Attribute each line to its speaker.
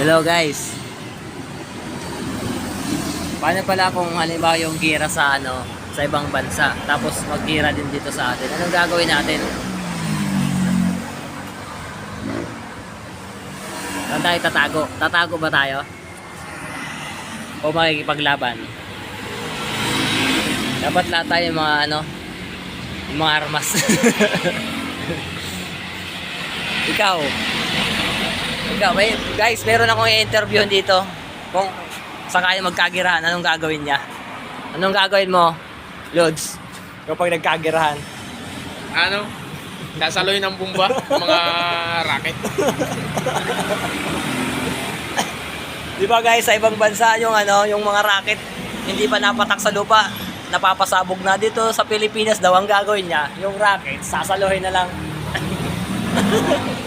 Speaker 1: Hello guys. Paano pala kung halimbawa yung gira sa ano, sa ibang bansa, tapos mag-gira din dito sa atin? Anong gagawin natin? Saan tayo tatago? Tatago ba tayo? O makikipaglaban? Dapat lahat tayo yung mga ano, yung mga armas. Ikaw, may, guys, meron akong i-interview dito. Kung sakali magkagirahan, anong gagawin niya? Anong gagawin mo, Lods? Kapag nagkagirahan.
Speaker 2: Ano? Sasaloy ng bumba, mga racket.
Speaker 1: Di ba guys, sa ibang bansa yung ano, yung mga racket hindi pa napatak sa lupa, napapasabog na dito sa Pilipinas daw ang gagawin niya, yung racket, sasaluhin na lang.